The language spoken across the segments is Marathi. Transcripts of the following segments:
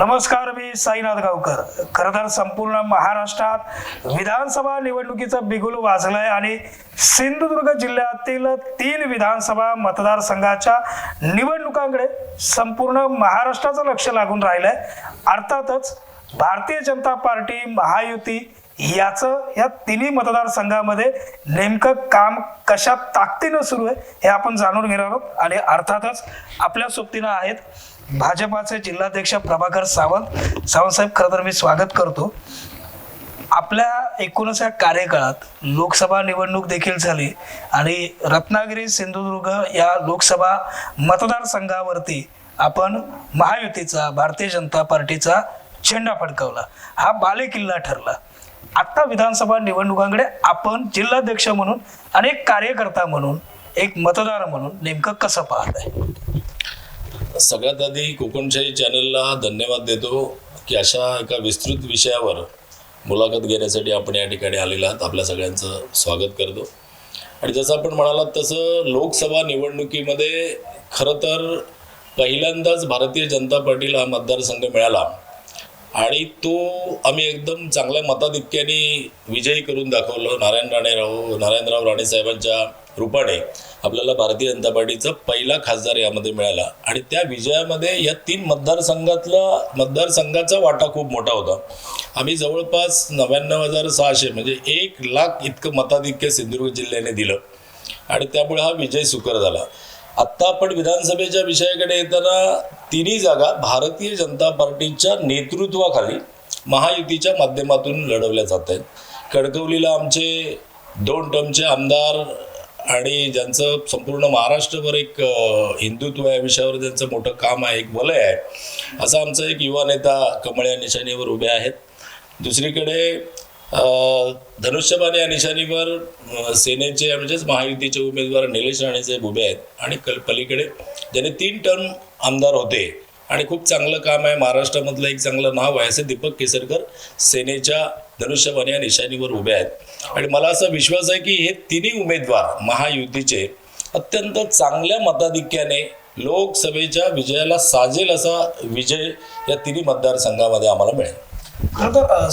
नमस्कार मी साईनाथ गावकर. खरं तर संपूर्ण महाराष्ट्रात विधानसभा निवडणुकीचं बिगुल वाजलंय आणि सिंधुदुर्ग जिल्ह्यातील तीन विधानसभा मतदारसंघाच्या निवडणुकांकडे संपूर्ण महाराष्ट्राचं लक्ष लागून राहिलंय. अर्थातच भारतीय जनता पार्टी महायुती याचं या तिन्ही मतदारसंघामध्ये नेमकं काम कशा ताकदीनं सुरू आहे हे आपण जाणून घेणार आहोत. आणि अर्थातच आपल्या सोबतीनं आहेत भाजपाचे जिल्हाध्यक्ष प्रभाकर सावंत. सावंतसाहेब खरं तर मी स्वागत करतो. आपल्या एकूणच या कार्यकाळात लोकसभा निवडणूक देखील झाली आणि रत्नागिरी सिंधुदुर्ग या लोकसभा मतदारसंघावरती आपण महायुतीचा भारतीय जनता पार्टीचा झेंडा फडकवला. हा बालेकिल्ला ठरला. आत्ता विधानसभा निवडणुकांकडे आपण जिल्हाध्यक्ष म्हणून आणि एक कार्यकर्ता म्हणून एक मतदार म्हणून नेमकं कसं पाहताय? सगळ्यात आधी कोकणशाही चॅनलला धन्यवाद देतो की अशा एका विस्तृत विषयावर मुलाखत घेण्यासाठी आपण या ठिकाणी आलेला आहात. आपल्या सगळ्यांचं स्वागत करतो. आणि जसं आपण म्हणालात तसं लोकसभा निवडणुकीमध्ये खरं तर पहिल्यांदाच भारतीय जनता पार्टीला हा मतदारसंघ मिळाला. आणि तो आम्ही एकदम चांगल्या मताधिक्याने विजयी करून दाखवलं. नारायण राणे राव नारायणराव राणे साहेबांच्या रूपाने आपल्याला भारतीय जनता पार्टीचा पहिला खासदार यामध्ये मिळाला. आणि त्या विजयामध्ये या तीन मतदारसंघातला मतदारसंघाचा वाटा खूप मोठा होता. आम्ही जवळपास नव्याण्णव हजार सहाशे म्हणजे एक लाख इतकं मताधिक्य सिंधुदुर्ग जिल्ह्याने दिलं. आणि त्यामुळे हा विजय सुकर झाला. आत्ता आपण विधानसभेच्या विषयाकडे येताना तिन्ही जागा भारतीय जनता पार्टीच्या नेतृत्वाखाली महायुतीच्या माध्यमातून लढवल्या जात आहेत. कणकवलीला आमचे दोन टर्मचे आमदार आणि ज्यांचं संपूर्ण महाराष्ट्रभर एक हिंदुत्व या विषयावर ज्यांचं मोठं काम आहे एक वलय आहे असा आमचा एक युवा नेता कमळ या निशाणीवर उभे आहेत. दुसरीकडे अ, धनुष्यबाण या निशाणीवर सेनेचे म्हणजेच महायुतीचे उमेदवार निलेश राणेचे उभे आहेत. आणि कल पलीकडे ज्याने तीन टर्म आमदार होते आणि खूप चांगलं काम आहे. महाराष्ट्रामधलं एक चांगलं नाव आहे असे दीपक केसरकर सेनेच्या धनुष्यबाण या निशाणीवर उभे आहेत. आणि मला असा विश्वास आहे की हे तिन्ही उमेदवार महायुतीचे अत्यंत चांगल्या मताधिक्याने लोकसभेच्या विजयाला साजेल असा विजय या तिन्ही मतदारसंघामध्ये आम्हाला मिळेल. खरं तर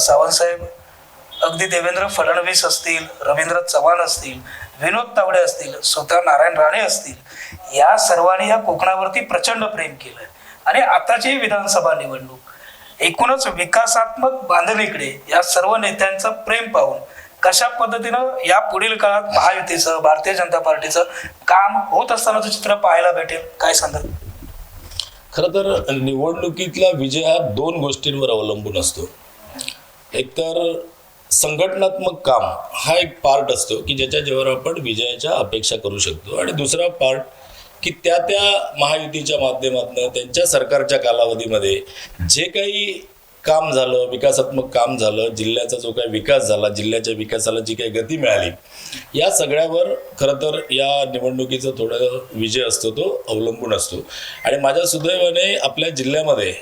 अगदी देवेंद्र फडणवीस असतील रवींद्र चव्हाण असतील विनोद तावडे असतील स्वतः नारायण राणे असतील या सर्वांनी या कोकणावरती प्रचंड प्रेम केलंय. आणि आताची विधानसभा निवडणूक एकूणच विकासात्मक बांधणीकडे या सर्व नेत्यांचं प्रेम पाहून कशा पद्धतीनं या पुढील काळात महायुतीचं भारतीय जनता पार्टीचं काम होत असतानाचं चित्र पाहायला भेटेल? काय सांगाल? खरं तर निवडणुकीतला विजय हा दोन गोष्टींवर अवलंबून असतो. एकतर संघटनात्मक काम हा एक पार्ट असतो की ज्याच्या जेव्हा आपण विजयाच्या अपेक्षा करू शकतो. आणि दुसरा पार्ट की त्या त्या महायुतीच्या माध्यमातून त्यांच्या सरकारच्या कालावधीमध्ये जे काही काम झालं विकासात्मक काम झालं जिल्ह्याचा जो काही विकास झाला जिल्ह्याच्या विकासाला जी काही गती मिळाली या सगळ्यावर खरं तर या निवडणुकीचा थोडा विजय असतो तो अवलंबून असतो. आणि माझ्या सुदैवाने आपल्या जिल्ह्यामध्ये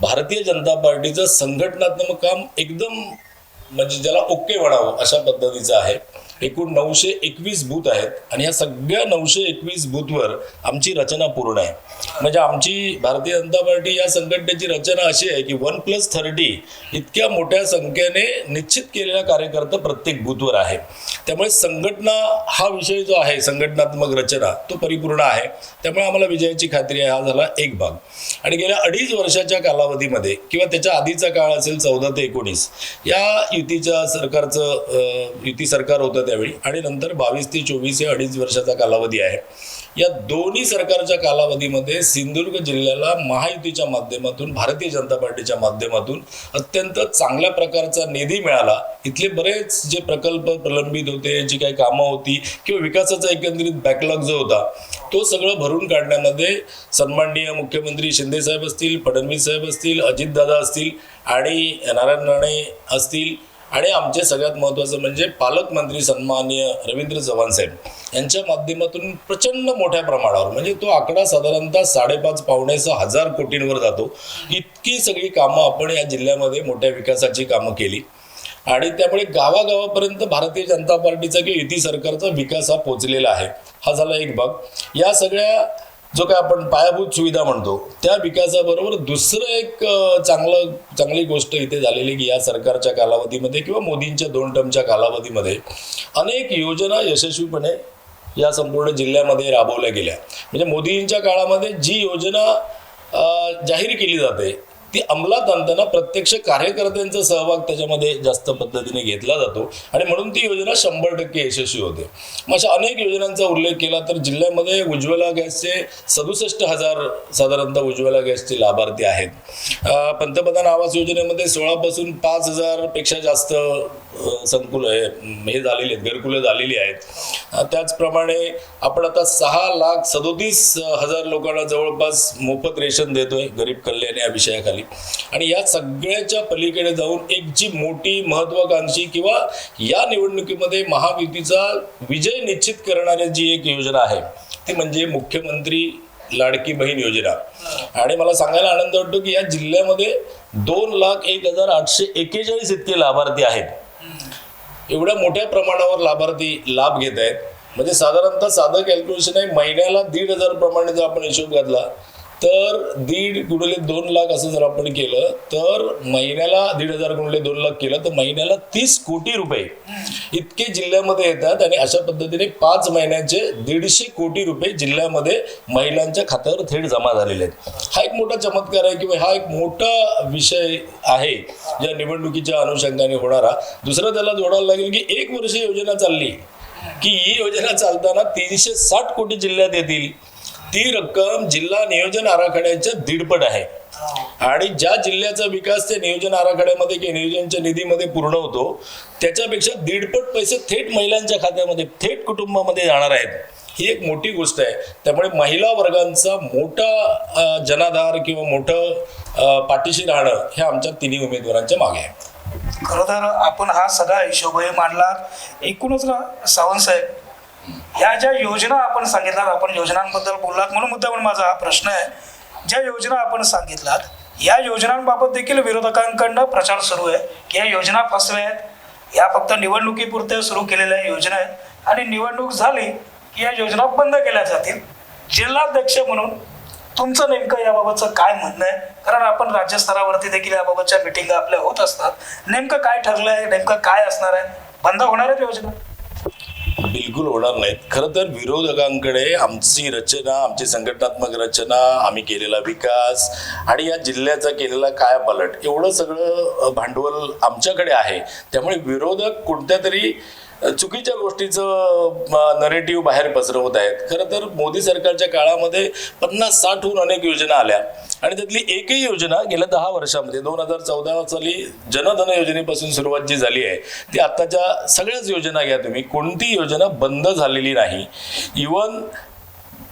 भारतीय जनता पार्टीचं संघटनात्मक काम एकदम म्हणजे ज्याला ओके म्हणावं अशा पद्धतीचं आहे. एकूण नऊशे एकवीस भूत आहेत आणि या सगळ्या नऊशे एकवीस भूतवर आमची रचना पूर्ण आहे. म्हणजे आमची भारतीय जनता पार्टी या संघटनेची रचना अशी आहे की वन प्लस थर्टी इतक्या मोठ्या संख्येने निश्चित केलेला कार्यकर्ता प्रत्येक बूथवर आहे. त्यामुळे संघटना हा विषय जो आहे संघटनात्मक रचना तो परिपूर्ण आहे. त्यामुळे आम्हाला विजयाची खात्री आहे हा झाला एक भाग. आणि गेल्या अडीच वर्षाच्या कालावधीमध्ये किंवा त्याच्या आधीचा काळ असेल चौदा ते एकोणीस या युतीच्या सरकारचं युती सरकार होतं त्यावेळी आणि नंतर बावीस ते चोवीस हे अडीच वर्षाचा कालावधी आहे. या दोन्ही सरकारच्या कालावधीमध्ये सिंधुदुर्ग जिल्ह्याला महायुतीच्या माध्यमातून भारतीय जनता पार्टीच्या माध्यमातून अत्यंत चांगल्या प्रकारचा निधी मिळाला. इथले बरेच जे प्रकल्प प्रलंबित होते जी काही कामं होती किंवा विकासाचा एकंदरीत बॅकलॉग जो होता तो सगळं भरून काढण्यामध्ये सन्माननीय मुख्यमंत्री शिंदे साहेब असतील फडणवीस साहेब असतील अजितदादा असतील आणि नारायण राणे असतील आणि आमचे सगळ्यात महत्त्वाचं म्हणजे पालकमंत्री सन्माननीय रवींद्र चव्हाण साहेब यांच्या माध्यमातून प्रचंड मोठ्या प्रमाणावर म्हणजे तो आकडा साधारणतः साडेपाच पावणेचा हजार कोटींवर जातो. इतकी सगळी कामं आपण या जिल्ह्यामध्ये मोठ्या विकासाची कामं केली. आणि त्यामुळे गावागावापर्यंत भारतीय जनता पार्टीचा किंवा युती सरकारचा विकास हा पोचलेला आहे. हा झाला एक भाग. या सगळ्या जो काय आपण पायाभूत सुविधा म्हणतो त्या विकासाबरोबर दुसरं एक चांगलं चांगली गोष्ट इथे झालेली की या सरकारच्या कालावधीमध्ये किंवा मोदींच्या दोन टर्मच्या कालावधीमध्ये अनेक योजना यशस्वीपणे या संपूर्ण जिल्ह्यामध्ये राबवल्या गेल्या. म्हणजे मोदींच्या काळामध्ये जी योजना जाहीर केली जाते ती अंमलात आणताना प्रत्यक्ष कार्यकर्त्यांचा सहभाग त्याच्यामध्ये जास्त पद्धतीने घेतला जातो. आणि म्हणून ती योजना शंभर टक्के यशस्वी होते. मग अशा अनेक योजनांचा उल्लेख केला तर जिल्ह्यामध्ये उज्ज्वला गॅसचे सदुसष्ट हजार साधारणतः उज्ज्वला गॅसचे लाभार्थी आहेत. पंतप्रधान आवास योजनेमध्ये सोळापासून पाच हजारपेक्षा जास्त संकुल आहे हे झालेली आहेत घरकुलं झालेली आहेत. त्याचप्रमाणे आपण आता सहा लाख सदोतीस हजार लोकांना जवळपास मोफत रेशन देतोय. गरीब कल्याण या विषयाखाली. आणि या सगळ्याच्या पलीकडे जाऊन एक जी मोठी महत्वाकांक्षी किंवा या निवडणुकीमध्ये महायुतीचा विजय निश्चित करणारी जी एक योजना आहे ती म्हणजे मुख्यमंत्री लाडकी बहीण योजना. आणि मला सांगायला आनंद वाटतो की या जिल्ह्यामध्ये दोन लाख एक हजार आठशे एकेचाळीस इतके लाभार्थी आहेत. एवढ्या मोठ्या प्रमाणावर लाभार्थी लाभ घेत आहेत. म्हणजे साधारणतः साधं कॅल्क्युलेशन आहे महिन्याला दीड हजार प्रमाणे जर आपण हिशोब घातला तर दीड गुणले दोन लाख असं जर आपण केलं तर महिन्याला दीड हजार गुणले दोन लाख केलं तर महिन्याला तीस कोटी रुपये. इतके जिल्ह्यामध्ये येतात आणि अशा पद्धतीने पाच महिन्याचे दीडशे कोटी रुपये जिल्ह्यामध्ये महिलांच्या खात्यावर थेट जमा झालेले आहेत. हा एक मोठा चमत्कार आहे किंवा हा एक मोठा विषय आहे या निवडणुकीच्या अनुषंगाने होणारा. दुसरं त्याला जोडायला लागेल की एक वर्ष योजना चालली की ही योजना चालताना तीनशे साठ कोटी जिल्ह्यात येतील. ती रक्कम जिल्हा नियोजन आराखड्याच्या दीडपट आहे. आणि ज्या जिल्ह्याचा विकास त्या नियोजन आराखड्यामध्ये किंवा नियोजनच्या निधीमध्ये पूर्ण होतो त्याच्यापेक्षा दीडपट पैसे थेट महिलांच्या खात्यामध्ये थेट कुटुंबामध्ये जाणार आहेत. ही एक मोठी गोष्ट आहे. त्यामुळे महिला वर्गांचा मोठा जनाधार किंवा मोठं पाठीशी राहणं हे आमच्या तिन्ही उमेदवारांच्या मागे आहे. खरं तर आपण हा सगळा हिशोबही मांडला. एकूणच ना सावंत साहेब ह्या ज्या योजना आपण सांगितल्यात आपण योजनांबद्दल बोललात म्हणून मुद्दा पण माझा हा प्रश्न आहे. ज्या योजना आपण सांगितलात या योजनांबाबत देखील विरोधकांकडनं प्रचार सुरू आहे की या योजना फसव्या आहेत. या फक्त निवडणुकीपुरत्या सुरू केलेल्या योजना आहेत. आणि निवडणूक झाली की या योजना बंद केल्या जातील. जिल्हाध्यक्ष म्हणून तुमचं नेमकं याबाबतचं काय म्हणणं आहे? कारण आपण राज्यस्तरावरती देखील याबाबतच्या मिटिंग आपल्या होत असतात. नेमकं काय ठरलं आहे नेमकं काय असणार आहे? बंद होणार आहेत योजना? बिलकुल होणार नाहीत. खरं तर विरोधकांकडे आमची रचना आमची संघटनात्मक रचना आम्ही केलेला विकास आणि या जिल्ह्याचा केलेला काय पलट एवढं सगळं भांडवल आमच्याकडे आहे. त्यामुळे विरोधक कोणत्या तरी चुकीच्या गोष्टीचं नरेटिव्ह बाहेर पसरवत आहेत. खरं तर मोदी सरकारच्या काळामध्ये पन्नास साठहून अनेक योजना आल्या. आणि त्यातली एकही योजना गेल्या दहा वर्षामध्ये दोन हजार चौदा साली जनधन योजनेपासून सुरुवात जी झाली आहे ती आत्ताच्या सगळ्याच योजना घ्या तुम्ही. कोणती योजना बंद झालेली नाही. इवन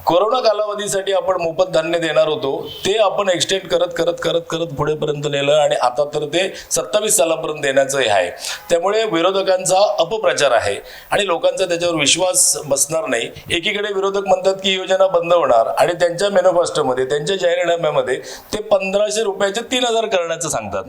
कोरोना कालावधीसाठी आपण मोफत धान्य देणार होतो ते आपण एक्सटेंड करत करत करत करत पुढेपर्यंत नेलं आणि आता तर ते सत्तावीस सालापर्यंत देण्याचं हे आहे. त्यामुळे विरोधकांचा अपप्रचार आहे आणि लोकांचा त्याच्यावर विश्वास बसणार नाही. एकीकडे विरोधक म्हणतात की योजना बंद होणार आणि त्यांच्या मेनोफास्टोमध्ये त्यांच्या जाहीरनाम्यामध्ये ते पंधराशे रुपयाचे तीन हजार करण्याचं सांगतात.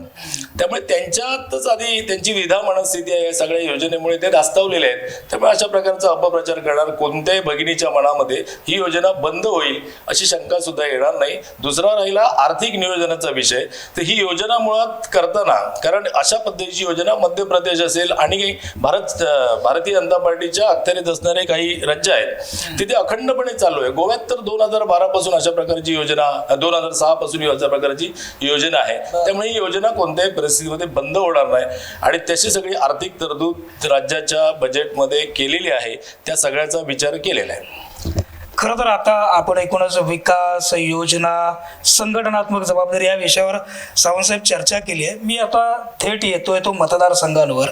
त्यामुळे त्यांच्यातच आधी त्यांची विधा मनस्थिती आहे या सगळ्या योजनेमुळे ते दास्तावलेले आहेत. त्यामुळे अशा प्रकारचा अपप्रचार करणार कोणत्याही भगिनीच्या मनामध्ये ही योजना बंद होईल अशी शंका सुद्धा येणार नाही. दुसरा राहिला आर्थिक नियोजनाचा विषय. तर ही योजना मुळात करताना कारण अशा पद्धतीची योजना मध्य प्रदेश असेल आणि भारत भारतीय जनता पार्टीच्या अखत्यारीत असणारे काही राज्य आहेत तिथे अखंडपणे चालू आहे. गोव्यात तर दोन हजार बारा पासून अशा प्रकारची योजना दोन हजार सहा पासून अशा प्रकारची योजना आहे. त्यामुळे ही योजना कोणत्याही परिस्थितीमध्ये बंद होणार नाही. आणि त्याची सगळी आर्थिक तरतूद राज्याच्या बजेटमध्ये केलेली आहे. त्या सगळ्याचा विचार केलेला आहे. खरं तर आता आपण एकूणच विकास योजना संघटनात्मक जबाबदारी या विषयावर सावंतसाहेब चर्चा केली आहे. मी आता थेट येतोय तो मतदारसंघांवर.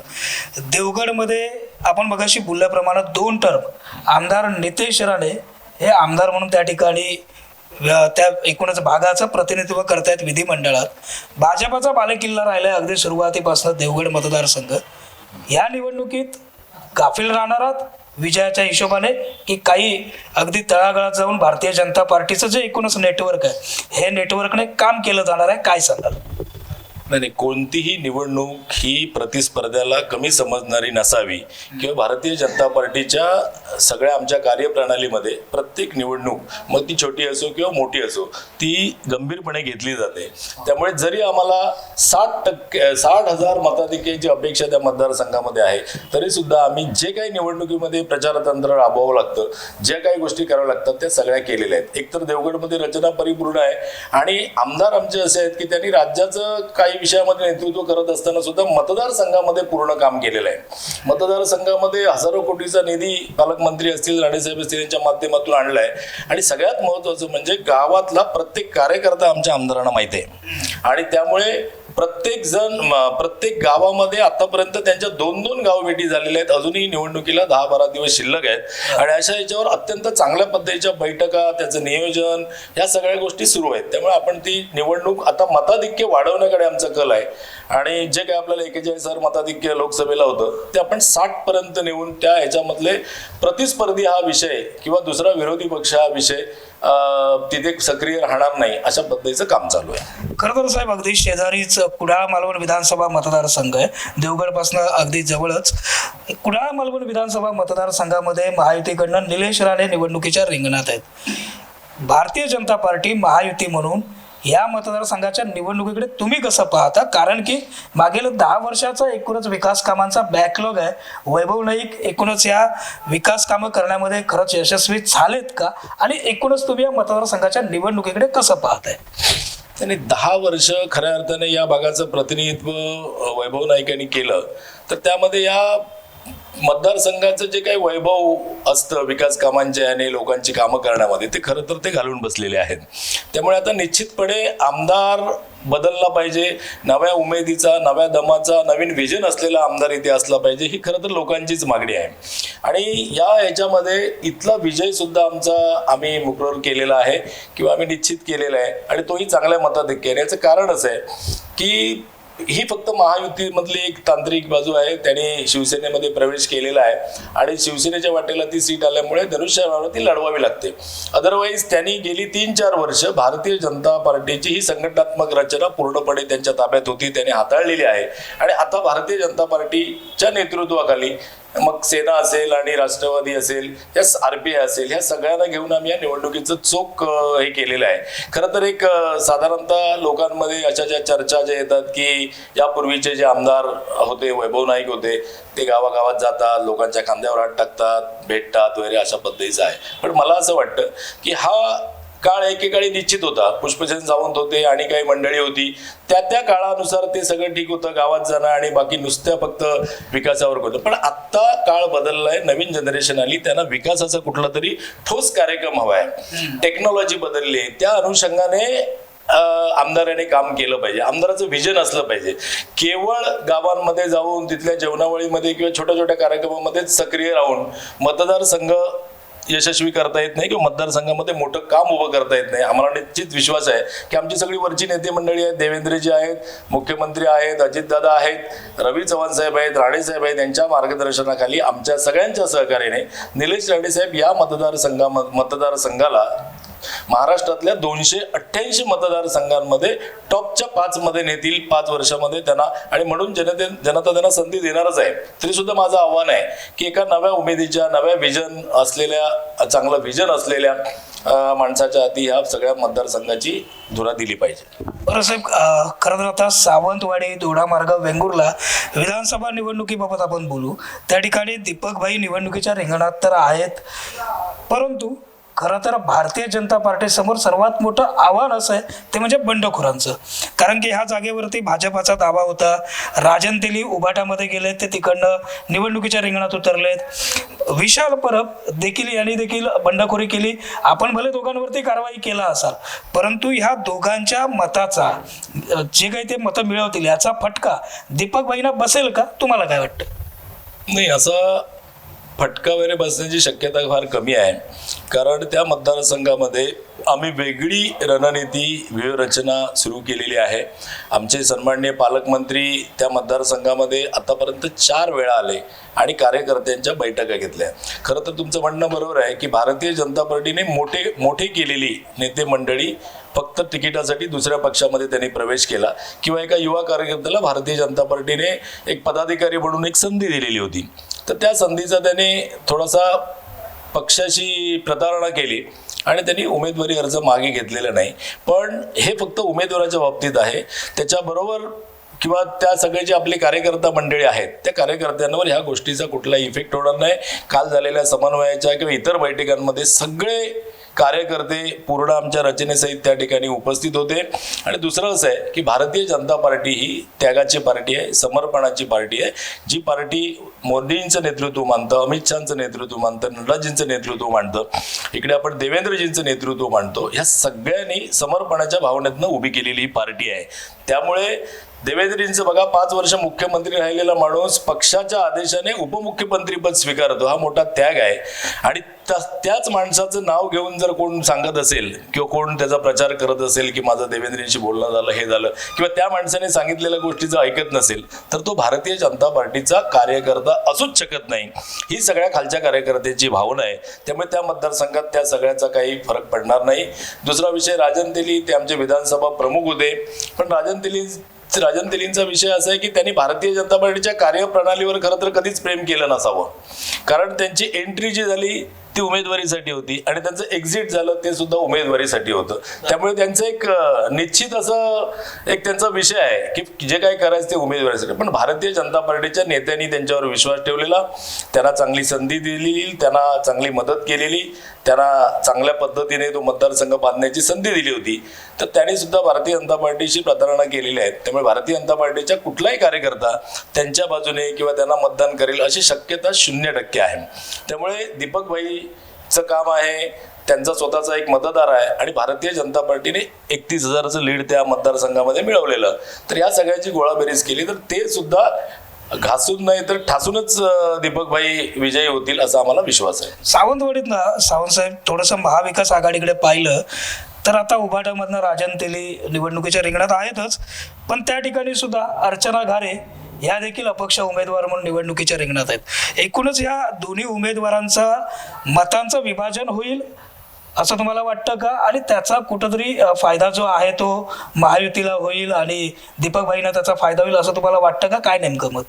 देवगडमध्ये आपण मगाशी बोलल्याप्रमाणे दोन टर्म आमदार नितेश राणे हे आमदार म्हणून त्या ठिकाणी त्या एकूणच भागाचं प्रतिनिधित्व करतायत विधिमंडळात. भाजपाचा बालेकिल्ला राहिला आहे अगदी सुरुवातीपासून देवगड मतदारसंघ. या निवडणुकीत गाफील राहणारात विजयाच्या हिशोबाने की काही अगदी तळागाळात जाऊन भारतीय जनता पार्टीचं जे एकूणच नेटवर्क आहे हे नेटवर्कने काम केलं जाणार आहे काय सांगाल? नाही नाही कोणतीही निवडणूक ही प्रतिस्पर्ध्याला कमी समजणारी नसावी. किंवा भारतीय जनता पार्टीच्या सगळ्या आमच्या कार्यप्रणालीमध्ये प्रत्येक निवडणूक मग ती छोटी असो किंवा मोठी असो ती गंभीरपणे घेतली जाते. त्यामुळे जरी आम्हाला साठ टक्के साठ हजार मताधिकेची अपेक्षा त्या मतदारसंघामध्ये आहे तरी सुद्धा आम्ही जे काही निवडणुकीमध्ये प्रचारतंत्र राबवावं लागतं ज्या काही गोष्टी कराव्या लागतात त्या सगळ्या केलेल्या आहेत. एकतर देवगडमध्ये रचना परिपूर्ण आहे आणि आमदार आमचे असे आहेत की त्यांनी राज्याचं काही विषयामध्ये नेतृत्व करत असताना सुद्धा मतदारसंघामध्ये पूर्ण काम केलेलं आहे. मतदारसंघामध्ये हजारो कोटीचा निधी पालकमंत्री असतील राणेसाहेब असतील यांच्या माध्यमातून आणलाय आणि सगळ्यात महत्वाचं म्हणजे गावातला प्रत्येक कार्यकर्ता आमच्या आमदारांना माहिती आहे. आणि त्यामुळे प्रत्येक जण प्रत्येक गावामध्ये आतापर्यंत त्यांच्या दोन दोन गाव भेटी झालेल्या आहेत. अजूनही निवडणुकीला दहा बारा दिवस शिल्लक आहेत. आणि अशा याच्यावर अत्यंत चांगल्या पद्धतीच्या बैठका त्याचं नियोजन या सगळ्या गोष्टी सुरू आहेत. त्यामुळे आपण ती निवडणूक आता मताधिक्य वाढवण्याकडे आमचं कल आहे. आणि जे काय आपल्याला एकेचाळीस हजार मताधिक्य लोकसभेला होतं ते आपण साठ पर्यंत नेऊन त्या ह्याच्यामधले प्रतिस्पर्धी हा विषय किंवा दुसरा विरोधी पक्ष हा विषय तिथे सक्रिय राहणार नाही अशा पद्धतीचं काम चालू आहे. खर तर साहेब अगदी शेजारीच कुडाळ मालवण विधानसभा मतदारसंघ आहे. देवगडपासून अगदी जवळच. कुडाळ मालवण विधानसभा मतदारसंघामध्ये महायुतीकडनं निलेश राणे निवडणुकीच्या रिंगणात आहेत. भारतीय जनता पार्टी महायुती म्हणून या मतदारसंघाच्या निवडणुकीकडे तुम्ही कसं पाहता? कारण की मागील दहा वर्षाचा एकूणच विकास कामांचा बॅकलॉग आहे. वैभव नाईक एकूणच या विकास कामं करण्यामध्ये खरंच यशस्वी झालेत का? आणि एकूणच तुम्ही या मतदारसंघाच्या निवडणुकीकडे कसं पाहताय? त्यांनी दहा वर्ष खऱ्या अर्थाने या भागाचं प्रतिनिधित्व वैभव नाईक यांनी केलं. तर त्यामध्ये या मतदारसंघाचं जे काही वैभव असतं विकास कामांचे आणि लोकांची कामं करण्यामध्ये ते खरं तर ते घालून बसलेले आहेत. त्यामुळे आता निश्चितपणे आमदार बदलला पाहिजे नव्या उमेदीचा नव्या दमाचा नवीन व्हिजन असलेला आमदार इथे असला पाहिजे ही खरं तर लोकांचीच मागणी आहे. आणि या याच्यामध्ये इथला विजय सुद्धा आमचा आम्ही मुकरर केलेला आहे किंवा आम्ही निश्चित केलेला आहे आणि तोही चांगल्या मताधिक्य आहे याचं कारणच आहे की ही फक्त महायुतीमधली एक तांत्रिक बाजू आहे. त्याने शिवसेनेमध्ये प्रवेश केलेला आहे. आणि शिवसेनेच्या वाटेला ती सीट आल्यामुळे धनुष्यबाणावर ती लढवावी लागते. अदरवाईज त्यांनी गेली तीन चार वर्ष भारतीय जनता पार्टीची ही संघटनात्मक रचना पूर्णपणे त्यांच्या ताब्यात होती. त्याने हाताळलेली आहे. आणि आता भारतीय जनता पार्टीच्या नेतृत्वाखाली मग सेना असेल आणि राष्ट्रवादी असेल या आर पी आय असेल ह्या सगळ्यांना घेऊन आम्ही या निवडणुकीचं चोख हे केलेलं आहे. खरं तर एक साधारणतः लोकांमध्ये अशा ज्या चर्चा ज्या येतात की यापूर्वीचे जे आमदार होते वैभव नाईक होते ते गावागावात जातात लोकांच्या खांद्यावर हात टाकतात भेटतात वगैरे अशा पद्धतीचं आहे. पण मला असं वाटतं की हा काळ एकेकाळी निश्चित होता. पुष्पसेन सावंत होते आणि काही मंडळी होती. त्या त्या काळानुसार ते सगळं ठीक होतं गावात जाणं आणि बाकी नुसत्या फक्त विकासावर होतं पण आत्ता काळ बदललाय नवीन जनरेशन आली त्यांना विकासाचा कुठला तरी ठोस कार्यक्रम हवा आहे टेक्नॉलॉजी बदलली. आहे. त्या अनुषंगाने आमदाराने काम केलं पाहिजे. आमदाराचं विजन असलं पाहिजे. केवळ गावांमध्ये जाऊन तिथल्या जेवणावळीमध्ये किंवा छोट्या छोट्या कार्यक्रमामध्येच सक्रिय राहून मतदारसंघ यशस्वी करता येत नाही किंवा मतदारसंघामध्ये मोठं काम उभं करता येत नाही. आम्हाला निश्चित विश्वास आहे की आमची सगळी वरची नेते मंडळी आहेत देवेंद्रजी आहेत मुख्यमंत्री आहेत अजितदादा आहेत रवी चव्हाण साहेब आहेत राणे साहेब आहेत यांच्या मार्गदर्शनाखाली आमच्या सगळ्यांच्या सहकार्याने निलेश राणे साहेब या मतदारसंघा मतदारसंघाला महाराष्ट्रातल्या दोनशे अठ्ठ्याऐंशी मतदारसंघांमध्ये टॉपच्या पाच मध्ये नेतील पाच वर्षामध्ये त्यांना. आणि म्हणून जनते जनता त्यांना संधी देणारच आहे. तरी सुद्धा माझं आव्हान आहे की एका नव्या उमेदीच्या नव्या विजन असलेल्या चांगलं विजन असलेल्या माणसाच्या हाती ह्या सगळ्या मतदारसंघाची धुरा दिली पाहिजे. बरं साहेब खरं तर आता सावंतवाडी दोडा मार्ग वेंगुर्ला विधानसभा निवडणुकीबाबत आपण बोलू. त्या ठिकाणी दीपकभाई निवडणुकीच्या रिंगणात तर आहेत. परंतु खरं तर भारतीय जनता पार्टीसमोर सर्वात मोठं आव्हान असं आहे ते म्हणजे बंडखोरांचं. कारण की ह्या जागेवरती भाजपाचा दावा होता राजन तेली उभाटामध्ये गेले ते तिकडनं निवडणुकीच्या रिंगणात उतरलेत. विशाल परब देखील यांनी देखील बंडखोरी केली. आपण भले दोघांवरती कारवाई केला असाल परंतु ह्या दोघांच्या मताचा जे काही ते मतं मिळवतील याचा फटका दीपकबाईंना बसेल का? तुम्हाला काय वाटतं? नाही असं फटका वगैरे बसण्याची शक्यता फार कमी आहे. कारण त्या मतदारसंघामध्ये आम्ही वेगळी रणनीती व्यूहरचना सुरू केलेली आहे. आमचे सन्माननीय पालकमंत्री त्या मतदारसंघामध्ये आतापर्यंत चार वेळा आले आणि कार्यकर्त्यांच्या बैठका घेतल्या. खरं तर तुमचं म्हणणं बरोबर आहे की भारतीय जनता पार्टीने मोठे मोठे केलेली नेते मंडळी फक्त तिकिटासाठी दुसऱ्या पक्षामध्ये त्यांनी प्रवेश केला किंवा एका युवा कार्यकर्त्याला भारतीय जनता पार्टीने एक पदाधिकारी म्हणून एक संधी दिलेली होती. तर त्या संधीचा त्याने थोडासा पक्षाशी प्रतारणा केली. आणि त्यांनी उमेदवारी अर्ज मागे घेतलेला नाही. पण हे फक्त उमेदवाराच्या बाबतीत आहे. त्याच्याबरोबर किंवा त्या सगळे जे आपले कार्यकर्ता मंडळी आहेत त्या कार्यकर्त्यांवर ह्या गोष्टीचा कुठला इफेक्ट होणार नाही. काल झालेल्या समन्वयाच्या किंवा इतर बैठकांमध्ये सगळे कार्यकर्ते पूर्ण आमच्या रचनेसहित त्या ठिकाणी उपस्थित होते. आणि दुसरं असं आहे की भारतीय जनता पार्टी ही त्यागाची पार्टी आहे समर्पणाची पार्टी आहे. जी पार्टी मोदींचं नेतृत्व मानतं अमित शहाचं नेतृत्व मानतं नड्डाजींचं नेतृत्व मानतं इकडे आपण देवेंद्रजींचं नेतृत्व मानतो ह्या सगळ्यांनी समर्पणाच्या भावनेतनं उभी केलेली ही पार्टी आहे. त्यामुळे देवेंद्रजींचं बघा पाच वर्ष मुख्यमंत्री राहिलेला माणूस पक्षाच्या आदेशाने उपमुख्यमंत्रीपद स्वीकारतो. हा मोठा त्याग आहे. आणि त्या- त्याच माणसाचं नाव घेऊन जर कोण सांगत असेल किंवा कोण त्याचा प्रचार करत असेल की माझं देवेंद्रजींशी बोलणं झालं हे झालं किंवा त्या माणसाने सांगितलेल्या गोष्टीचं ऐकत नसेल तर तो भारतीय जनता पार्टीचा कार्यकर्ता असूच शकत नाही. ही सगळ्या खालच्या कार्यकर्त्याची भावना आहे. त्यामुळे त्या मतदारसंघात त्या सगळ्याचा काही फरक पडणार नाही. दुसरा विषय राजन तेली ते आमचे विधानसभा प्रमुख होते. पण राजन तेली राजन तेलींचा विषय असा आहे की त्यांनी भारतीय जनता पार्टीच्या कार्यप्रणालीवर खरं तर कधीच प्रेम केलं नसावं. कारण त्यांची एंट्री जी झाली ती उमेदवारीसाठी होती आणि त्यांचं एक्झिट झालं ते सुद्धा उमेदवारीसाठी होतं. त्यामुळे त्यांचं एक निश्चित असं एक त्यांचा विषय आहे की जे काय करायचं ते उमेदवारीसाठी. पण भारतीय जनता पार्टीच्या नेत्यांनी त्यांच्यावर विश्वास ठेवलेला. त्यांना चांगली संधी दिलेली त्यांना चांगली मदत केलेली. त्यांना चांगल्या पद्धतीने तो मतदारसंघ बांधण्याची संधी दिली होती. तर त्यांनी सुद्धा भारतीय जनता पार्टीशी प्रतारणा केलेली आहे. त्यामुळे भारतीय जनता पार्टीच्या कुठलाही कार्यकर्ता त्यांच्या बाजूने किंवा त्यांना मतदान करेल अशी शक्यता शून्य टक्के आहे. त्यामुळे दीपकभाई चं काम आहे त्यांचा स्वतःचा एक मतदार आहे आणि भारतीय जनता पार्टीने एकतीस हजाराचं लीड त्या मतदारसंघामध्ये मिळवलेलं. तर या सगळ्याची गोळाबेरीज केली तर ते सुद्धा घासून नाही तर ठासूनच दीपकभाई विजयी होतील असा आम्हाला विश्वास आहे. सावंतवाडीत ना सावंतसाहेब थोडंसं महाविकास आघाडीकडे पाहिलं तर आता उभाटामधनं राजन तेली निवडणुकीच्या रिंगणात आहेतच पण त्या ठिकाणी सुद्धा अर्चना घारे ह्या देखील अपक्ष उमेदवार म्हणून निवडणुकीच्या रिंगणात आहेत. एकूणच ह्या दोन्ही उमेदवारांचा मतांचं विभाजन होईल असं तुम्हाला वाटतं का? आणि त्याचा कुठंतरी फायदा जो आहे तो महायुतीला होईल आणि दीपक भाईंना त्याचा फायदा होईल असं तुम्हाला वाटतं का? काय नेमकं मत?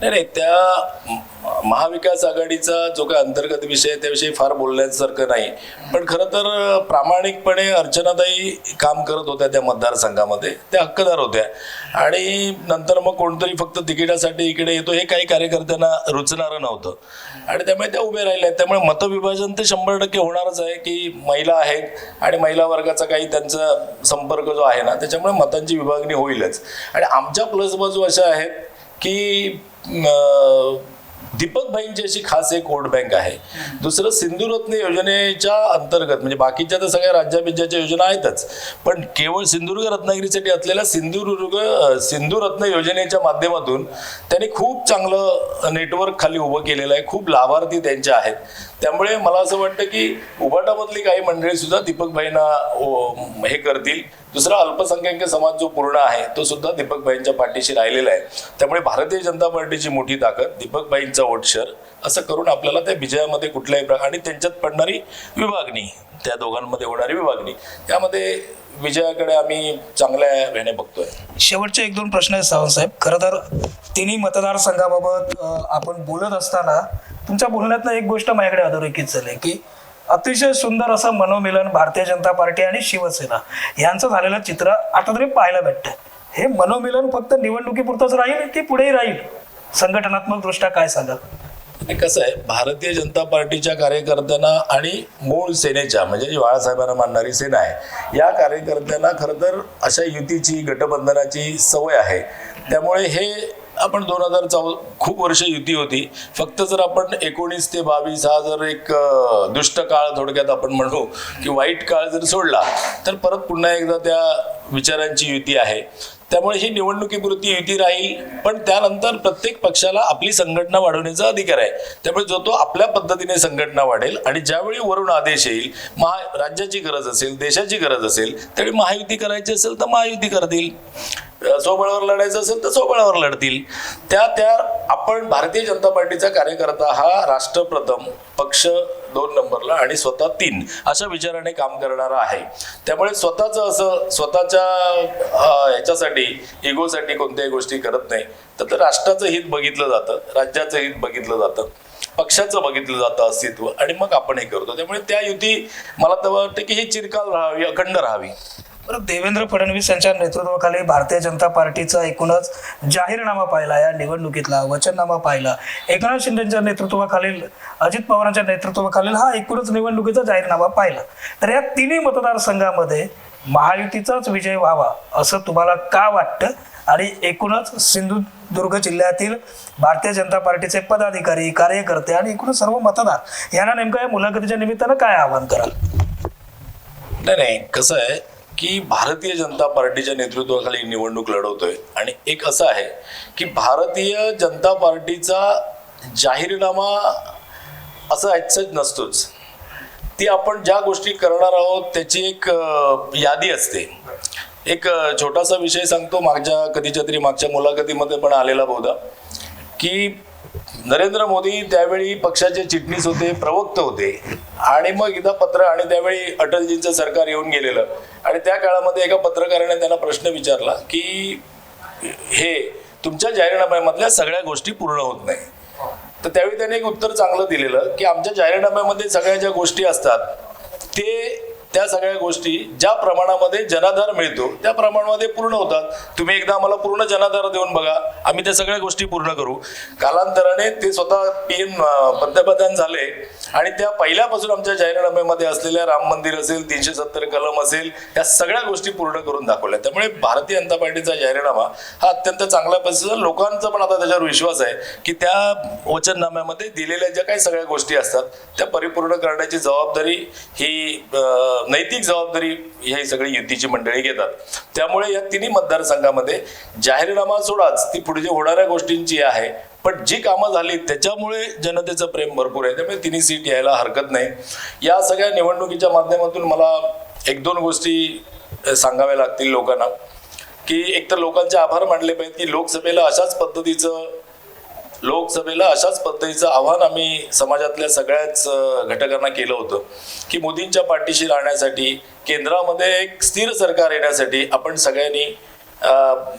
नाही नाही त्या महाविकास आघाडीचा जो काही अंतर्गत विषय आहे त्याविषयी फार बोलण्यासारखं नाही. पण खरं तर प्रामाणिकपणे अर्चनाताई काम करत होत्या त्या मतदारसंघामध्ये. त्या हक्कदार होत्या. आणि नंतर मग कोणतरी फक्त तिकिटासाठी इकडे येतो हे काही कार्यकर्त्यांना रुचणारं नव्हतं. आणि त्यामुळे त्या उभे राहिल्या. त्यामुळे मतविभाजन ते शंभर टक्के होणारच आहे की महिला आहेत आणि महिला वर्गाचा काही त्यांचा संपर्क जो आहे ना त्याच्यामुळे मतांची विभागणी होईलच. आणि आमच्या प्लस बाजू अशा आहेत की दीपक भाईंची अशी खास एक वोट बँक आहे. दुसरं सिंधुरत्न योजनेच्या अंतर्गत म्हणजे बाकीच्या तर सगळ्या राज्याबिज्याच्या योजना आहेतच. पण केवळ सिंधुदुर्ग रत्नागिरीसाठी असलेल्या सिंधुदुर्ग सिंधुरत्न योजनेच्या माध्यमातून त्यांनी खूप चांगलं नेटवर्क खाली उभं केलेलं आहे. खूप लाभार्थी त्यांचे आहेत. त्यामुळे मला असं वाटतं की उभाटामधली काही मंडळी सुद्धा दीपक भाईंना हे करतील. दुसरा अल्पसंख्याक समाज जो पूर्ण आहे तो सुद्धा दीपकबाईंच्या पाठीशी राहिलेला आहे. त्यामुळे भारतीय जनता पार्टीची मोठी ताकद दीपक वोटशर असं करून आपल्याला त्या विजयामध्ये कुठल्याही प्रकार आणि त्यांच्यात पडणारी विभागणी त्या दोघांमध्ये होणारी विभागणी त्यामध्ये विजयाकडे आम्ही चांगल्या ह्याने बघतोय. शेवटचे एक दोन प्रश्न आहेत सावंतसाहेब खरं तर तिन्ही मतदारसंघाबाबत आपण बोलत असताना तुमच्या बोलण्यातनं एक गोष्ट माझ्याकडे अधोरेखित झाली की अतिशय सुंदर असं मनोमिलन भारतीय जनता पार्टी आणि शिवसेना यांचं झालेलं चित्र आता तरी पाहायला भेटतं हे मनोमिलन फक्त निवडणुकीपुरतंच राहील की पुढेही राहील? संघटनात्मक दृष्ट्या काय सांगाल? कसं आहे भारतीय जनता पार्टीच्या कार्यकर्त्यांना आणि मूळ सेनेच्या म्हणजे जी बाळासाहेबांना मानणारी सेना आहे या कार्यकर्त्यांना खरं तर अशा युतीची गटबंधनाची सवय आहे. त्यामुळे हे आपण दोन हजार चौ खूप वर्ष युती होती. फक्त जर आपण एकोणीस ते बावीस हा जर एक दुष्ट काळ थोडक्यात आपण म्हणू की वाईट काळ जर सोडला तर परत पुन्हा एकदा त्या विचारांची युती आहे. त्यामुळे ही निवडणुकीपुरती युती राहील पण त्यानंतर प्रत्येक पक्षाला आपली संघटना वाढवण्याचा अधिकार आहे. त्यामुळे जो तो आपल्या पद्धतीने संघटना वाढेल आणि ज्यावेळी वरून आदेश येईल महा राज्याची गरज असेल देशाची गरज असेल त्यावेळी महायुती करायची असेल तर महायुती करतील. स्वबळावर लढायचं असेल तर स्वबळावर लढतील. त्या त्या आपण भारतीय जनता पार्टीचा कार्यकर्ता हा राष्ट्रप्रथम पक्ष दोन नंबरला आणि स्वतः तीन अशा विचाराने काम करणारा आहे. त्यामुळे स्वतःचं असं स्वतःच्या ह्याच्यासाठी इगोसाठी कोणत्याही गोष्टी करत नाही. तर ते राष्ट्राचं हित बघितलं जातं राज्याचं हित बघितलं जातं पक्षाचं बघितलं जातं अस्तित्व. आणि मग आपण हे करतो. त्यामुळे त्या युती मला तर वाटतं की ही चिरकाल राहावी अखंड राहावी. बरं देवेंद्र फडणवीस यांच्या नेतृत्वाखाली भारतीय जनता पार्टीचा एकूणच जाहीरनामा पाहिला या निवडणुकीतला वचननामा पाहिला. एकनाथ शिंदेच्या नेतृत्वाखालील अजित पवारांच्या नेतृत्वाखालील हा एकूणच निवडणुकीचा जाहीरनामा पाहिला. तर या तिन्ही मतदारसंघामध्ये महायुतीचाच विजय व्हावा असं तुम्हाला का वाटतं? आणि एकूणच सिंधुदुर्ग जिल्ह्यातील भारतीय जनता पार्टीचे पदाधिकारी कार्यकर्ते आणि एकूणच सर्व मतदार यांना नेमकं या मुलाखतीच्या निमित्तानं काय आवाहन कराल? नाही नाही कसं आहे की भारतीय जनता पार्टीच्या नेतृत्वाखाली निवडणूक लढवतोय. आणि एक असं आहे की भारतीय जनता पार्टीचा जाहीरनामा असं ॲक्सेस नसतोच. ती आपण ज्या गोष्टी करणार आहोत त्याची एक यादी असते. एक छोटासा विषय सांगतो मागच्या कधीच्या तरी मागच्या मुलाखतीमध्ये पण आलेला बहुधा की नरेंद्र मोदी त्यावेळी पक्षाचे चिटणीस होते प्रवक्ते होते. आणि मग एकदा पत्र आणि त्यावेळी अटलजींचं सरकार येऊन गेलेलं. आणि त्या काळामध्ये एका पत्रकाराने त्यांना प्रश्न विचारला की हे तुमच्या जाहीरनाम्यामधल्या सगळ्या गोष्टी पूर्ण होत नाही. तर त्यावेळी त्याने एक उत्तर चांगलं दिलेलं की आमच्या जाहीरनाम्यामध्ये सगळ्या ज्या गोष्टी असतात ते त्या सगळ्या गोष्टी ज्या प्रमाणामध्ये जनाधार मिळतो त्या प्रमाणामध्ये पूर्ण होतात. तुम्ही एकदा आम्हाला पूर्ण जनाधार देऊन बघा. आम्ही त्या सगळ्या गोष्टी पूर्ण करू. कालांतराने ते स्वतः पी एम पंतप्रधान झाले. आणि त्या पहिल्यापासून आमच्या जाहीरनाम्यामध्ये असलेल्या राम मंदिर असेल तीनशे सत्तर कलम असेल त्या सगळ्या गोष्टी पूर्ण करून दाखवल्या. त्यामुळे भारतीय जनता पार्टीचा जाहीरनामा हा अत्यंत चांगल्या पद्धतीचा लोकांचा पण आता त्याच्यावर विश्वास आहे की त्या वचननाम्यामध्ये दिलेल्या ज्या काही सगळ्या गोष्टी असतात त्या परिपूर्ण करण्याची जबाबदारी ही नैतिक जबाबदारी ही सगळी युतीची मंडळी घेतात. त्यामुळे या तिन्ही मतदारसंघामध्ये जाहीरनामा सोडाच ती पुढे जे होणाऱ्या गोष्टींची आहे पण जी कामं झाली त्याच्यामुळे जनतेचं प्रेम भरपूर आहे. त्यामुळे तिन्ही सीट यायला हरकत नाही. या सगळ्या निवडणुकीच्या माध्यमातून मला एक दोन गोष्टी सांगाव्या लागतील लोकांना. की एक तर लोकांचे आभार मानले पाहिजेत की लोकसभेला अशाच पद्धतीचं लोकसभेला अशाच पद्धतीचं आव्हान आम्ही समाजातल्या सगळ्याच घटकांना केलं होतं. की मोदींच्या पाठीशी राहण्यासाठी केंद्रामध्ये एक स्थिर सरकार येण्यासाठी आपण सगळ्यांनी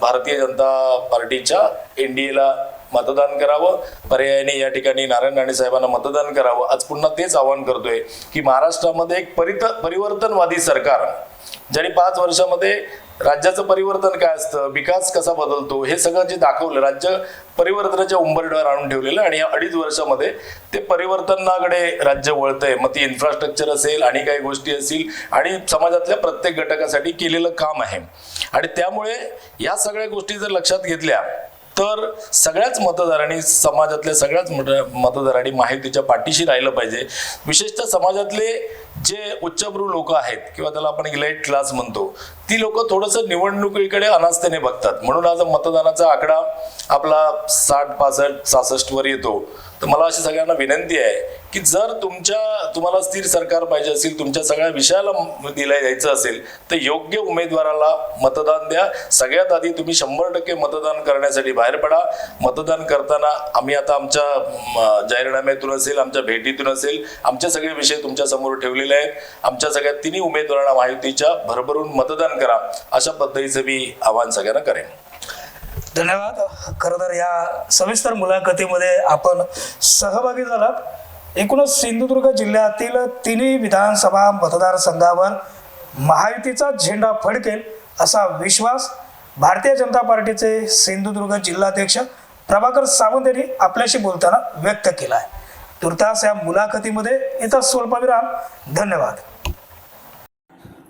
भारतीय जनता पार्टीच्या एन डी एला मतदान करावं. पर्यायाने या ठिकाणी नारायण राणे साहेबांना मतदान करावं. आज पुन्हा तेच आवाहन करतोय की महाराष्ट्रामध्ये एक परित परिवर्तनवादी सरकार ज्यांनी पाच वर्षामध्ये राज्याचं परिवर्तन काय असतं विकास कसा बदलतो हे सगळं जे दाखवलं राज्य परिवर्तनाच्या उंबरड्यावर आणून ठेवलेलं आणि या अडीच वर्षामध्ये ते परिवर्तनाकडे राज्य वळतंय. मग ती इन्फ्रास्ट्रक्चर असेल आणि काही गोष्टी असतील आणि समाजातल्या प्रत्येक घटकासाठी केलेलं काम आहे. आणि त्यामुळे या सगळ्या गोष्टी जर लक्षात घेतल्या तर सगळ्याच मतदारांनी समाजातल्या सगळ्याच मत- मतदारांनी माहितीच्या पाठीशी राहिलं पाहिजे. विशेषतः समाजातले जे उच्चभ्रू लोक आहेत किंवा त्याला आपण इलाइट क्लास म्हणतो ती लोक थोडंसं निवडणुकीकडे अनास्थेने बघतात. म्हणून आज मतदानाचा आकडा आपला साठ पासष्ट सहासष्टवर येतो. तर मला अशी सगळ्यांना विनंती आहे की जर तुमच्या तुम्हाला स्थिर सरकार पाहिजे असेल तुमच्या सगळ्या विषयाला दिला दिलं द्यायचं असेल तर योग्य उमेदवाराला मतदान द्या. सगळ्यात आधी तुम्ही शंभर टक्के मतदान करण्यासाठी बाहेर पडा. मतदान करताना आम्ही आता आमच्या जाहीरनाम्यातून असेल आमच्या भेटीतून असेल आमचे सगळे विषय तुमच्यासमोर ठेवलेले आहेत. आमच्या सगळ्या तिन्ही उमेदवारांना माहितीच्या भरभरून मतदान करा. अशा पद्धतीचं मी आवाहन सगळ्यांना करेन. धन्यवाद. खरं तर या सविस्तर मुलाखतीमध्ये आपण सहभागी झालात. एकूणच सिंधुदुर्ग जिल्ह्यातील तिन्ही विधानसभा मतदारसंघावर महायुतीचा झेंडा फडकेल असा विश्वास भारतीय जनता पार्टीचे सिंधुदुर्ग जिल्हाध्यक्ष प्रभाकर सावंत यांनी आपल्याशी बोलताना व्यक्त केला आहे. तुर्तास या मुलाखतीमध्ये इथं स्वल्पविराम. धन्यवाद.